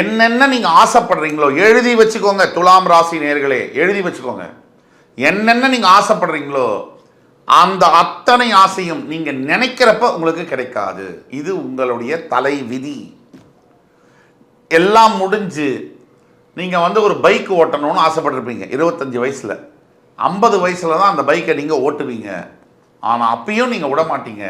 என்னென்ன நீங்க ஆசைப்படுறீங்களோ எழுதி வச்சுக்கோங்க துலாம் ராசி நேர்களே எழுதி வச்சுக்கோங்க. என்னென்ன நீங்க ஆசைப்படுறீங்களோ அந்த அத்தனை ஆசையும் நீங்க நினைக்கிறப்ப உங்களுக்கு கிடைக்காது. இது உங்களுடைய தலை விதி எல்லாம் முடிஞ்சு நீங்க வந்து ஒரு பைக் ஓட்டணும்னு ஆசைப்பட்டிருப்பீங்க இருபத்தஞ்சு வயசுல. ஐம்பது வயசுல தான் அந்த பைக்கை நீங்க ஓட்டுவீங்க. ஆனால் அப்பயும் நீங்க விட மாட்டீங்க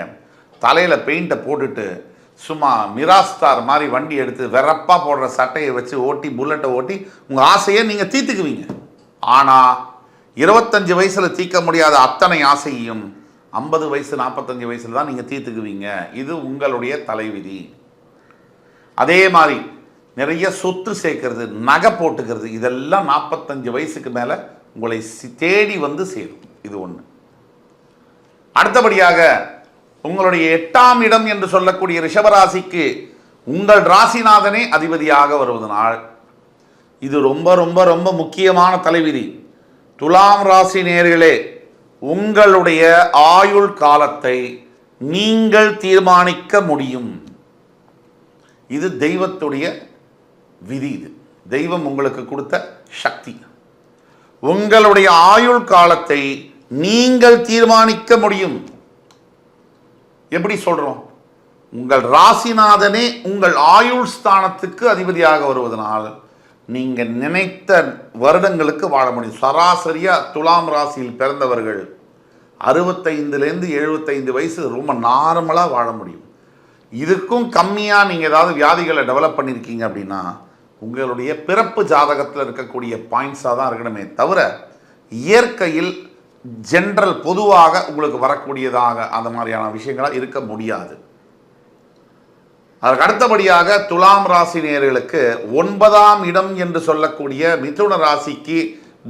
தலையில பெயிண்ட்டை போட்டுட்டு சும்மா மிராஸ்டார் மாதிரி வண்டி எடுத்து வெறப்பாக போடுற சட்டையை வச்சு ஓட்டி புல்லட்டை ஓட்டி உங்கள் ஆசையை நீங்கள் தீர்த்துக்குவீங்க. ஆனால் இருபத்தஞ்சி வயசில் தீர்க்க முடியாத அத்தனை ஆசையையும் ஐம்பது வயசு நாற்பத்தஞ்சு வயசில் தான் நீங்கள் தீர்த்துக்குவீங்க. இது உங்களுடைய தலைவிதி. அதே மாதிரி நிறைய சொத்து சேர்க்கறது நகை போட்டுக்கிறது இதெல்லாம் நாற்பத்தஞ்சு வயசுக்கு மேலே உங்களை சி- தேடி வந்து சேரும். இது ஒன்று அடுத்தபடியாக உங்களுடைய எட்டாம் இடம் என்று சொல்லக்கூடிய ரிஷபராசிக்கு உங்கள் ராசிநாதனே அதிபதியாக வருவதனால் இது ரொம்ப ரொம்ப ரொம்ப முக்கியமான தலைவிதி. துலாம் ராசி நேர்களே உங்களுடைய ஆயுள் காலத்தை நீங்கள் தீர்மானிக்க முடியும். இது தெய்வத்துடைய விதி இது. தெய்வம் உங்களுக்கு கொடுத்த சக்தி. உங்களுடைய ஆயுள் காலத்தை நீங்கள் தீர்மானிக்க முடியும். எப்படி சொல்கிறோம் உங்கள் ராசிநாதனே உங்கள் ஆயுள் ஸ்தானத்துக்கு அதிபதியாக வருவதனால் நீங்கள் நினைத்த வருடங்களுக்கு வாழ முடியும். சராசரியாக துலாம் ராசியில் பிறந்தவர்கள் அறுபத்தைந்துலேருந்து எழுபத்தைந்து வயசு ரொம்ப நார்மலாக வாழ முடியும். இதுக்கும் கம்மியாக நீங்கள் ஏதாவது வியாதிகளை டெவலப் பண்ணியிருக்கீங்க அப்படின்னா உங்களுடைய பிறப்பு ஜாதகத்தில் இருக்கக்கூடிய பாயிண்ட்ஸாக தான் இருக்கணுமே தவிர இயற்கையில் ஜென்ரல் பொதுவாக உங்களுக்கு வரக்கூடியதாக அந்த மாதிரியான விஷயங்களாக இருக்க முடியாது. அதற்கு அடுத்தபடியாக துலாம் ராசி நேயர்களுக்கு ஒன்பதாம் இடம் என்று சொல்லக்கூடிய மிதுன ராசிக்கு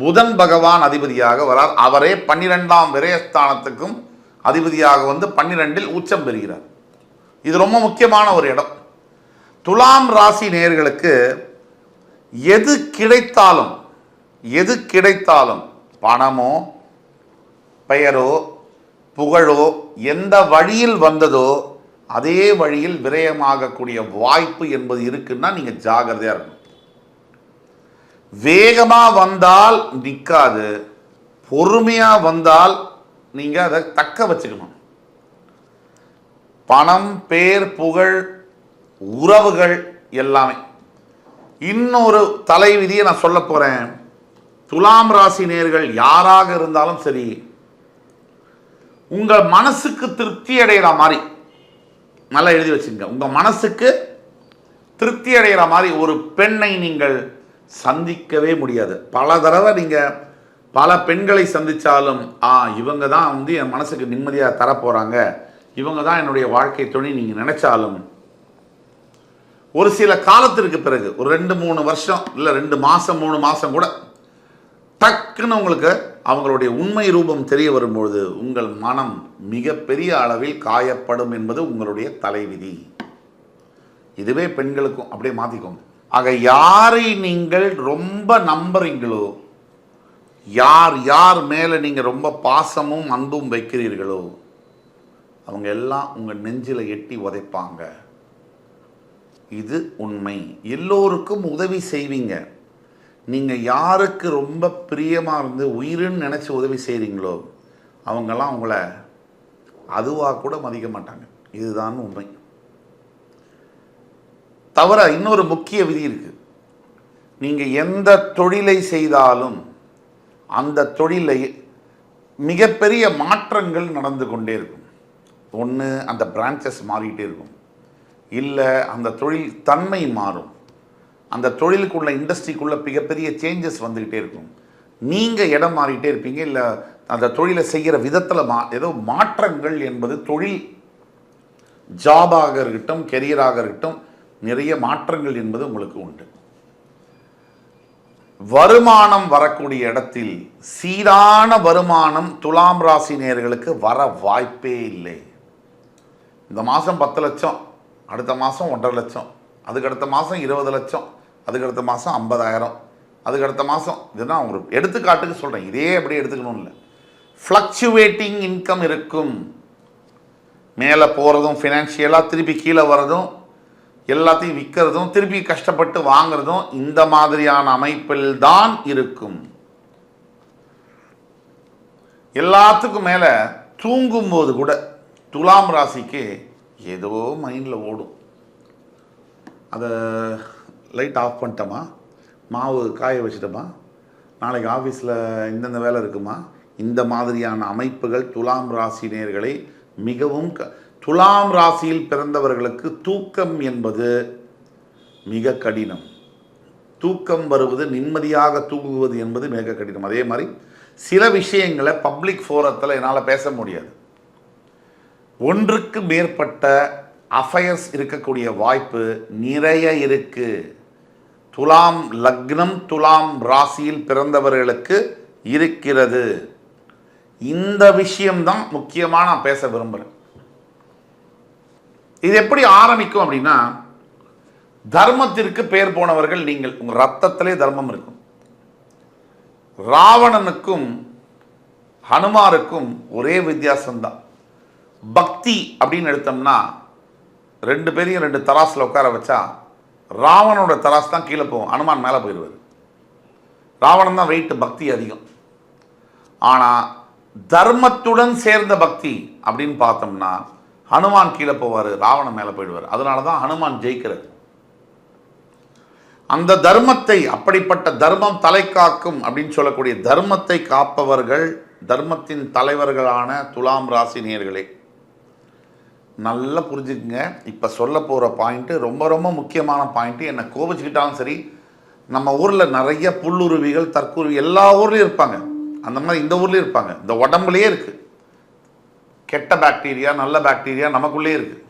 புதன் பகவான் அதிபதியாக வரார். அவரே பன்னிரெண்டாம் விரயஸ்தானத்துக்கும் அதிபதியாக வந்து பன்னிரெண்டில் உச்சம் பெறுகிறார். இது ரொம்ப முக்கியமான ஒரு இடம். துலாம் ராசி நேயர்களுக்கு எது கிடைத்தாலும் எது கிடைத்தாலும் பணமோ பெயரோ புகழோ எந்த வழியில் வந்ததோ அதே வழியில் விரயமாகக்கூடிய வாய்ப்பு என்பது இருக்குன்னா நீங்க ஜாகிரதையாக இருக்கணும். வேகமாக வந்தால் நிற்காது பொறுமையாக வந்தால் நீங்க அதை தக்க வச்சுக்கணும். பணம் பேர் புகழ் உறவுகள் எல்லாமே. இன்னொரு தலைவிதியை நான் சொல்ல போறேன். துலாம் ராசி நேர்கள் யாராக இருந்தாலும் சரி உங்கள் மனசுக்கு திருப்தி அடைகிற மாதிரி. நல்லா எழுதி வச்சுங்க உங்கள் மனசுக்கு திருப்தி அடைகிற மாதிரி ஒரு பெண்ணை நீங்கள் சந்திக்கவே முடியாது. பல தடவை நீங்கள் பல பெண்களை சந்தித்தாலும் ஆ இவங்க தான் வந்து என் மனசுக்கு நிம்மதியாக தரப்போகிறாங்க இவங்க தான் என்னுடைய வாழ்க்கை துணை நீங்கள் நினச்சாலும் ஒரு சில காலத்திற்கு பிறகு ஒரு ரெண்டு மூணு வருஷம் இல்லை ரெண்டு மாதம் மூணு மாதம் கூட டக்குன்னு உங்களுக்கு அவங்களுடைய உண்மை ரூபம் தெரிய வரும்பொழுது உங்கள் மனம் மிகப்பெரிய அளவில் காயப்படும் என்பது உங்களுடைய தலைவிதி. இதுவே பெண்களுக்கும் அப்படியே மாற்றிக்கோங்க ஆக யாரை நீங்கள் ரொம்ப நம்புறீங்களோ யார் யார் மேலே நீங்கள் ரொம்ப பாசமும் அன்பும் வைக்கிறீர்களோ அவங்க எல்லாம் உங்கள் நெஞ்சில் எட்டி உதைப்பாங்க. இது உண்மை. எல்லோருக்கும் உதவி செய்வீங்க. நீங்கள் யாருக்கு ரொம்ப பிரியமாக இருந்து உயிருன்னு நினச்சி உதவி செய்கிறீங்களோ அவங்கெல்லாம் உங்களை அதுவாக கூட மதிக்க மாட்டாங்க. இதுதான் உண்மை. தவிர இன்னொரு முக்கிய விதி இருக்குது நீங்கள் எந்த தொழிலை செய்தாலும் அந்த தொழிலை மிகப்பெரிய மாற்றங்கள் நடந்து கொண்டே இருக்கும். ஒன்று அந்த பிரான்ச்சஸ் மாறிக்கிட்டே இருக்கும். இல்லை அந்த தொழில் தன்மை மாறும். அந்த தொழிலுக்குள்ள இண்டஸ்ட்ரிக்குள்ளே மிகப்பெரிய சேஞ்சஸ் வந்துக்கிட்டே இருக்கும். நீங்கள் இடம் மாறிக்கிட்டே இருப்பீங்க இல்லை அந்த தொழிலை செய்கிற விதத்தில் மா ஏதோ மாற்றங்கள் என்பது தொழில் ஜாபாக இருக்கட்டும் கெரியராக இருக்கட்டும் நிறைய மாற்றங்கள் என்பது உங்களுக்கு உண்டு. வருமானம் வரக்கூடிய இடத்தில் சீரான வருமானம் துலாம் ராசி நேர்களுக்கு வர வாய்ப்பே இல்லை. இந்த மாதம் பத்து லட்சம் அடுத்த மாதம் ஒன்றரை லட்சம் அதுக்கு அடுத்த மாதம் இருபது லட்சம் அதுக்கு அடுத்த மாதம் ஐம்பதாயிரம். அதுக்கு அடுத்த மாதம் இதுதான் ஒரு எடுத்துக்காட்டுக்கு சொல்கிறேன் இதே அப்படியே எடுத்துக்கணும் இல்லை. ஃப்ளக்சுவேட்டிங் இன்கம் இருக்கும். மேலே போகிறதும் ஃபினான்ஷியலாக திருப்பி கீழே வர்றதும் எல்லாத்தையும் விற்கிறதும் திருப்பி கஷ்டப்பட்டு வாங்குறதும் இந்த மாதிரியான அமைப்பில் தான் இருக்கும். எல்லாத்துக்கும் மேலே தூங்கும்போது கூட துலாம் ராசிக்கு ஏதோ மைண்டில் ஓடும். அதை லைட் ஆஃப் பண்ணிட்டோமா மாவு காய வச்சிட்டோமா நாளைக்கு ஆஃபீஸில் இந்தந்த வேலை இருக்குமா? இந்த மாதிரியான அமைப்புகள் துலாம் ராசி நேர்களை மிகவும் க துலாம் ராசியில் பிறந்தவர்களுக்கு தூக்கம் என்பது மிக கடினம். தூக்கம் வருவது நிம்மதியாக தூங்குவது என்பது மிக கடினம். அதே மாதிரி சில விஷயங்களை பப்ளிக் ஃபோரத்தில் என்னால் பேச முடியாது. ஒன்றுக்கு மேற்பட்ட அஃபயர்ஸ் இருக்கக்கூடிய வாய்ப்பு நிறைய இருக்குது துலாம் லக்னம் துலாம் ராசியில் பிறந்தவர்களுக்கு இருக்கிறது. இந்த விஷயம்தான் முக்கியமாக நான் பேச விரும்புகிறேன் இது எப்படி ஆரம்பிக்கும் அப்படின்னா தர்மத்திற்கு பேர் போனவர்கள் நீங்கள். உங்கள் ரத்தத்திலே தர்மம் இருக்கும். ராவணனுக்கும் ஹனுமாருக்கும் ஒரே வித்தியாசம்தான். பக்தி அப்படின்னு எடுத்தோம்னா ரெண்டு பேரையும் ரெண்டு தராசில் உட்கார வச்சா ராவணோட தராசு தான் கீழே போகும். அனுமான் மேலே போயிடுவார். ராவணன் தான் வெயிட் பக்தி அதிகம். ஆனால் தர்மத்துடன் சேர்ந்த பக்தி அப்படின்னு பார்த்தோம்னா ஹனுமான் கீழே போவார் ராவணன் மேலே போயிடுவார். அதனால தான் ஹனுமான் ஜெயிக்கிறது அந்த தர்மத்தை அப்படிப்பட்ட தர்மம் தலை காக்கும் அப்படின்னு சொல்லக்கூடிய தர்மத்தை காப்பவர்கள் தர்மத்தின் தலைவர்களான துலாம் ராசி நேர்களே நல்லா புரிஞ்சுக்குங்க. இப்போ சொல்ல போகிற பாயிண்ட்டு ரொம்ப ரொம்ப முக்கியமான பாயிண்ட்டு என்னை கோபிச்சுக்கிட்டாலும் சரி நம்ம ஊரில் நிறைய புல்லுருவிகள் தற்குருவி எல்லா ஊர்லேயும் இருப்பாங்க. அந்த மாதிரி இந்த ஊர்லேயும் இருப்பாங்க. இந்த உடம்புலயே இருக்குது கெட்ட பாக்டீரியா நல்ல பாக்டீரியா நமக்குள்ளேயே இருக்குது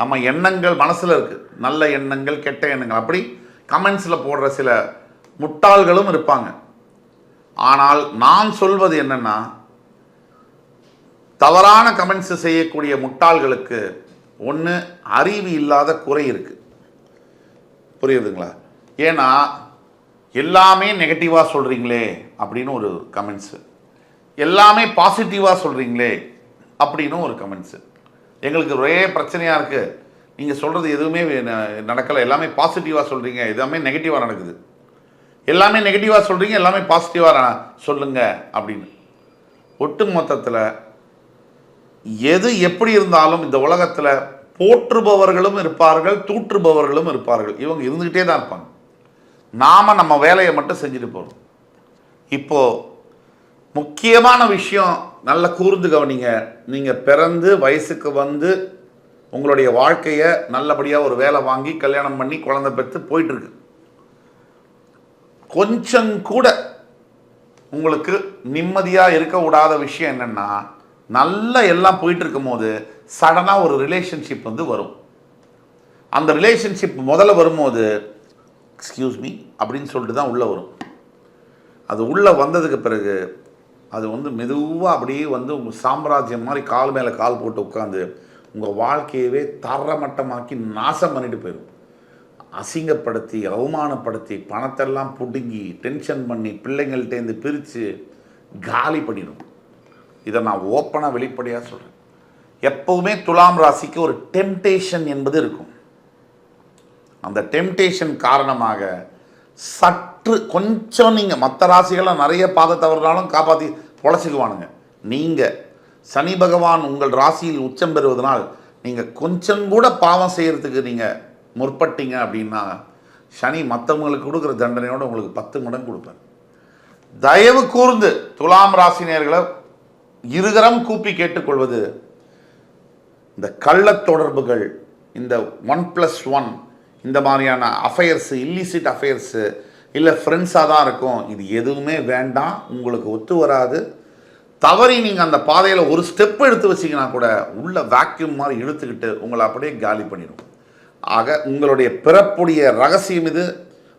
நம்ம எண்ணங்கள் மனசில் இருக்குது நல்ல எண்ணங்கள் கெட்ட எண்ணங்கள். அப்படி கமெண்ட்ஸில் போடுற சில முட்டாள்களும் இருப்பாங்க. ஆனால் நான் சொல்வது என்னன்னா தவறான கமெண்ட்ஸ் செய்யக்கூடிய முட்டாள்களுக்கு ஒன்று அறிவு இல்லாத குறை இருக்குது புரியுதுங்களா? ஏன்னா எல்லாமே நெகட்டிவாக சொல்கிறீங்களே அப்படின்னு ஒரு கமெண்ட்ஸு எல்லாமே பாசிட்டிவாக சொல்கிறீங்களே அப்படின்னு ஒரு கமெண்ட்ஸு எங்களுக்கு ஒரே பிரச்சனையாக இருக்குது நீங்கள் சொல்கிறது எதுவுமே நடக்கலை. எல்லாமே பாசிட்டிவாக சொல்கிறீங்க எல்லாமே நெகட்டிவாக நடக்குது. எல்லாமே நெகட்டிவாக சொல்கிறீங்க எல்லாமே பாசிட்டிவாக சொல்லுங்கள் அப்படின்னு. ஒட்டு மொத்தத்தில் எது எப்படி இருந்தாலும் இந்த உலகத்தில் போற்றுபவர்களும் இருப்பார்கள் தூற்றுபவர்களும் இருப்பார்கள். இவங்க இருந்துக்கிட்டே தான் இருப்பாங்க. நாம் நம்ம வேலையை மட்டும் செஞ்சுட்டு போகிறோம் இப்போது முக்கியமான விஷயம் நல்ல கூர்ந்து கவனிங்க. நீங்கள் பிறந்து வயசுக்கு வந்து உங்களுடைய வாழ்க்கையை நல்லபடியாக ஒரு வேலை வாங்கி கல்யாணம் பண்ணி குழந்தை பெற்று போயிட்டுருக்கு. கொஞ்சம் கூட உங்களுக்கு நிம்மதியாக இருக்க விடாத விஷயம் என்னென்னா நல்லா எல்லாம் போயிட்டு இருக்கும்போது சடனாக ஒரு ரிலேஷன்ஷிப் வந்து வரும். அந்த ரிலேஷன்ஷிப் முதல்ல வரும்போது எக்ஸ்கியூஸ் மீ அப்படின்னு சொல்லிட்டு தான் உள்ளே வரும். அது உள்ளே வந்ததுக்கு பிறகு அது வந்து மெதுவாக அப்படியே வந்து உங்கள் சாம்ராஜ்யம் மாதிரி கால் மேலே கால் போட்டு உட்காந்து உங்கள் வாழ்க்கையவே தரமட்டமாக்கி நாசம் பண்ணிட்டு போயிடும் அசிங்கப்படுத்தி அவமானப்படுத்தி பணத்தெல்லாம் பிடுங்கி டென்ஷன் பண்ணி பிள்ளைங்கள்ட்டேருந்து பிரித்து காலி பண்ணிடும் இதை நான் ஓப்பனாக வெளிப்படையாக சொல்கிறேன் எப்போவுமே துலாம் ராசிக்கு ஒரு டெம்டேஷன் என்பது இருக்கும். அந்த டெம்டேஷன் காரணமாக சற்று கொஞ்சம் நீங்கள் மற்ற ராசிகளை நிறைய பாதை தவறுனாலும் காப்பாற்றி பொழைச்சிக்குவானுங்க. நீங்கள் சனி பகவான் உங்கள் ராசியில் உச்சம் பெறுவதனால் நீங்கள் கொஞ்சம் கூட பாவம் செய்கிறதுக்கு நீங்கள் முற்பட்டீங்க அப்படின்னா சனி மற்றவங்களுக்கு கொடுக்குற தண்டனையோடு உங்களுக்கு பத்து மடங்கு கொடுப்பேன் தயவு கூர்ந்து துலாம் ராசினியர்களை இருகரம் கூப்பி கேட்டுக்கொள்வது. இந்த கள்ள தொடர்புகள் இந்த ஒன் ப்ளஸ் ஒன் இந்த மாதிரியான அஃபயர்ஸு இல்லிசிட் அஃபயர்ஸு இல்லை ஃப்ரெண்ட்ஸாக தான் இருக்கும். இது எதுவுமே வேண்டாம் உங்களுக்கு ஒத்து வராது. தவறி நீங்கள் அந்த பாதையில் ஒரு ஸ்டெப் எடுத்து வச்சிங்கன்னா கூட உள்ள வேக்யூம் மாதிரி இழுத்துக்கிட்டு உங்களை அப்படியே காலி பண்ணிடும் ஆக உங்களுடைய பிறப்புடைய ரகசியம் இது.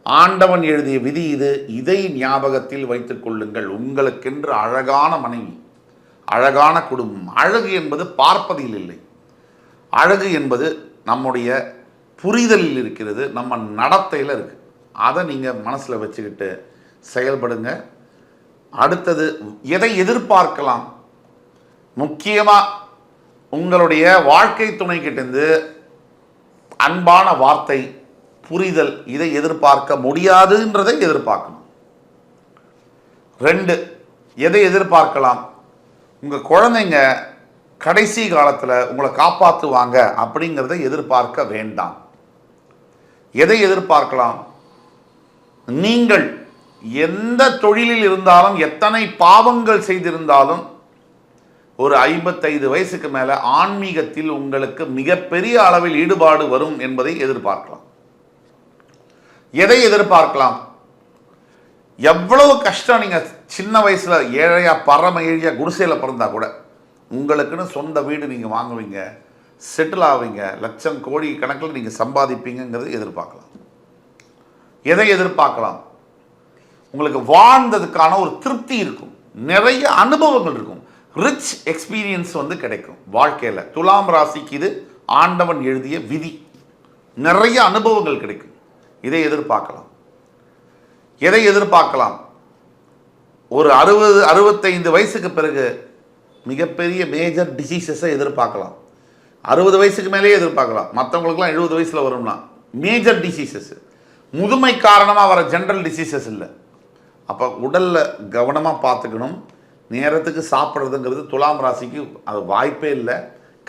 ஆண்டவன் எழுதிய விதி இது. இதை ஞாபகத்தில் வைத்துக்கொள்ளுங்கள் உங்களுக்கென்று அழகான மனைவி அழகான குடும்பம். அழகு என்பது பார்ப்பதில் இல்லை. அழகு என்பது நம்முடைய புரிதலில் இருக்கிறது நம்ம நடத்தையில் இருக்குது அதை நீங்கள் மனசில் வச்சுக்கிட்டு செயல்படுங்க. அடுத்தது எதை எதிர்பார்க்கலாம்? முக்கியமாக உங்களுடைய வாழ்க்கை துணைக்கிட்டேருந்து அன்பான வார்த்தை புரிதல் இதை எதிர்பார்க்க முடியாதுன்றதை எதிர்பார்க்கணும். ரெண்டு எதை எதிர்பார்க்கலாம்? உங்கள் குழந்தைங்க கடைசி காலத்தில் உங்களை காப்பாற்றுவாங்க அப்படிங்கிறத எதிர்பார்க்க வேண்டாம். எதை எதிர்பார்க்கலாம்? நீங்கள் எந்த தொழிலில் இருந்தாலும் எத்தனை பாவங்கள் செய்திருந்தாலும் ஒரு ஐம்பத்தைந்து வயசுக்கு மேலே ஆன்மீகத்தில் உங்களுக்கு மிகப்பெரிய அளவில் ஈடுபாடு வரும் என்பதை எதிர்பார்க்கலாம். எதை எதிர்பார்க்கலாம்? எவ்வளவு கஷ்டம் நீங்கள் சின்ன வயசில் ஏழையா பரம ஏழையா குடிசையில் பிறந்தா கூட உங்களுக்குன்னு சொந்த வீடு நீங்கள் வாங்குவீங்க செட்டில் ஆவீங்க லட்சம் கோடி கணக்கில் நீங்கள் சம்பாதிப்பீங்கிறது எதிர்பார்க்கலாம். எதை எதிர்பார்க்கலாம்? உங்களுக்கு வாழ்ந்ததுக்கான ஒரு திருப்தி இருக்கும். நிறைய அனுபவங்கள் இருக்கும். ரிச் எக்ஸ்பீரியன்ஸ் வந்து கிடைக்கும் வாழ்க்கையில். துலாம் ராசிக்கு இது ஆண்டவன் எழுதிய விதி. நிறைய அனுபவங்கள் கிடைக்கும். இதை எதிர்பார்க்கலாம். எதை எதிர்பார்க்கலாம்? ஒரு அறுபது அறுபத்தைந்து வயசுக்கு பிறகு மிகப்பெரிய மேஜர் டிசீசஸை எதிர்பார்க்கலாம். அறுபது வயசுக்கு மேலேயே எதிர்பார்க்கலாம். மற்றவங்களுக்குலாம் எழுபது வயசில் வரும்னா. மேஜர் டிசீசஸ் முதுமை காரணமாக வர ஜென்ரல் டிசீசஸ் இல்லை. அப்போ உடலில் கவனமாக பார்த்துக்கணும். நேரத்துக்கு சாப்பிட்றதுங்கிறது துலாம் ராசிக்கு அது வாய்ப்பே இல்லை.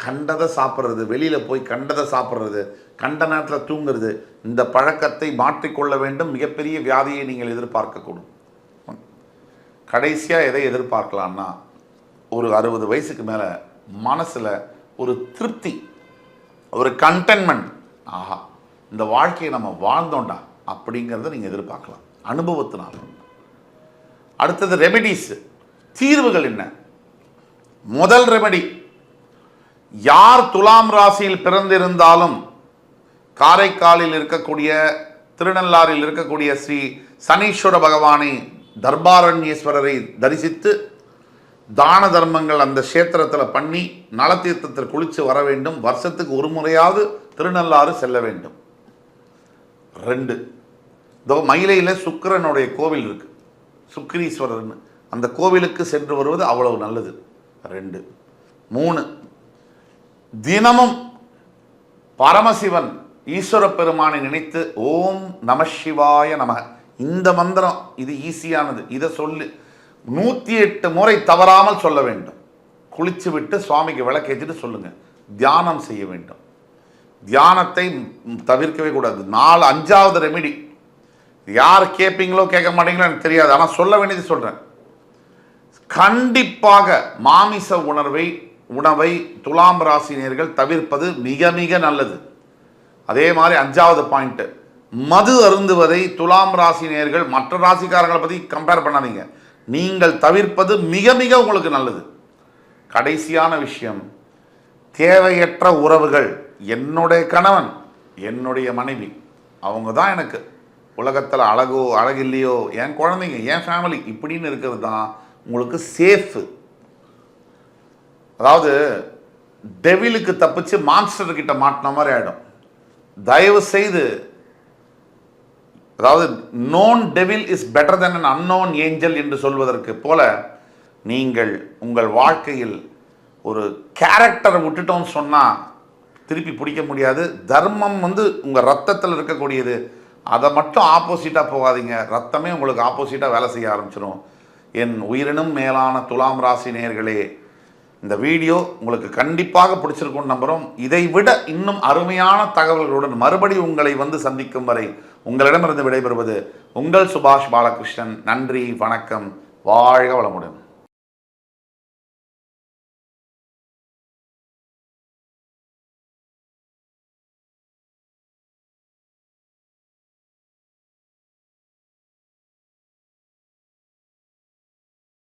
கண்டதை சாப்பிட்றது வெளியில் போய் கண்டதை சாப்பிட்றது கண்ட நேரத்தில் தூங்குறது இந்த பழக்கத்தை மாற்றிக்கொள்ள வேண்டும். மிகப்பெரிய வியாதியை நீங்கள் எதிர்பார்க்கக்கூடும். கடைசியாக எதை எதிர்பார்க்கலாம்னா ஒரு அறுபது வயசுக்கு மேலே மனசில் ஒரு திருப்தி ஒரு கண்டென்மெண்ட் ஆஹா இந்த வாழ்க்கையை நம்ம வாழ்ந்தோண்டா அப்படிங்கிறத நீங்கள் எதிர்பார்க்கலாம். அனுபவத்தினால. அடுத்தது ரெமெடிஸ் தீர்வுகள் என்ன? முதல் ரெமெடி யார் துலாம் ராசியில் பிறந்திருந்தாலும் காரைக்காலில் இருக்கக்கூடிய திருநள்ளாறில் இருக்கக்கூடிய ஸ்ரீ சனீஸ்வர பகவானை தர்பாரண்யேஸ்வரரை தரிசித்து தான தர்மங்கள் அந்த கஷேத்திரத்தில் பண்ணி நலத்தீர்த்தத்தில் குளித்து வர வேண்டும். வருஷத்துக்கு ஒரு முறையாவது திருநள்ளாறு செல்ல வேண்டும். ரெண்டு. இதோ மயிலையில் சுக்கரனுடைய கோவில் இருக்குது சுக்கிரீஸ்வரர்னு. அந்த கோவிலுக்கு சென்று வருவது அவ்வளவு நல்லது. ரெண்டு. மூணு. தினமும் பரமசிவன் ஈஸ்வர பெருமானை நினைத்து ஓம் நம சிவாய நமக. இந்த மந்திரம் இது ஈஸியானது. இதை சொல்லு. நூற்றி எட்டு முறை தவறாமல் சொல்ல வேண்டும். குளிச்சு விட்டு சுவாமிக்கு விளக்கேற்றிட்டு சொல்லுங்கள் தியானம் செய்ய வேண்டும். தியானத்தை தவிர்க்கவே கூடாது. நாலு அஞ்சாவது ரெமிடி யார் கேட்பீங்களோ கேட்க மாட்டீங்களோ எனக்கு தெரியாது. ஆனால் சொல்ல வேண்டியது சொல்கிறேன் கண்டிப்பாக மாமிச உணர்வை உணவை துலாம் ராசினியர்கள் தவிர்ப்பது மிக மிக நல்லது. அதே மாதிரி அஞ்சாவது பாயிண்ட்டு மது அருந்துவதை துலாம் ராசினியர்கள் மற்ற ராசிக்காரங்களை பற்றி கம்பேர் பண்ணாதீங்க. நீங்கள் தவிர்ப்பது மிக மிக உங்களுக்கு நல்லது. கடைசியான விஷயம் தேவையற்ற உறவுகள் என்னுடைய கணவன் என்னுடைய மனைவி அவங்க தான் எனக்கு. உலகத்தில் அழகோ அழகில்லையோ என் குழந்தைங்க என் ஃபேமிலி இப்படின்னு இருக்கிறது தான் உங்களுக்கு சேஃபு அதாவது டெவிலுக்கு தப்பிச்சு மான்ஸ்டர்கிட்ட மாட்டின மாதிரி ஆகிடும் தயவு செய்து அதாவது known devil is better than an unknown angel என்று சொல்வதற்கு போல நீங்கள் உங்கள் வாழ்க்கையில் ஒரு கேரக்டரை விட்டுட்டோம்னு சொன்னால் திருப்பி பிடிக்க முடியாது. தர்மம் வந்து உங்கள் ரத்தத்தில் இருக்கக்கூடியது. அதை மட்டும் ஆப்போசிட்டாக போகாதீங்க. ரத்தமே உங்களுக்கு ஆப்போசிட்டாக வேலை செய்ய ஆரம்பிச்சிடும் என் உயிரினும் மேலான துலாம் ராசி நேர்களே இந்த வீடியோ உங்களுக்கு கண்டிப்பாக பிடிச்சிருக்கும்னு நம்புகிறோம் இதை விட இன்னும் அருமையான தகவல்களுடன் மறுபடி உங்களை வந்து சந்திக்கும் வரை உங்களிடமிருந்து விடைபெறுவது உங்கள் சுபாஷ் பாலகிருஷ்ணன். நன்றி வணக்கம். வாழ்க வளமுடன்.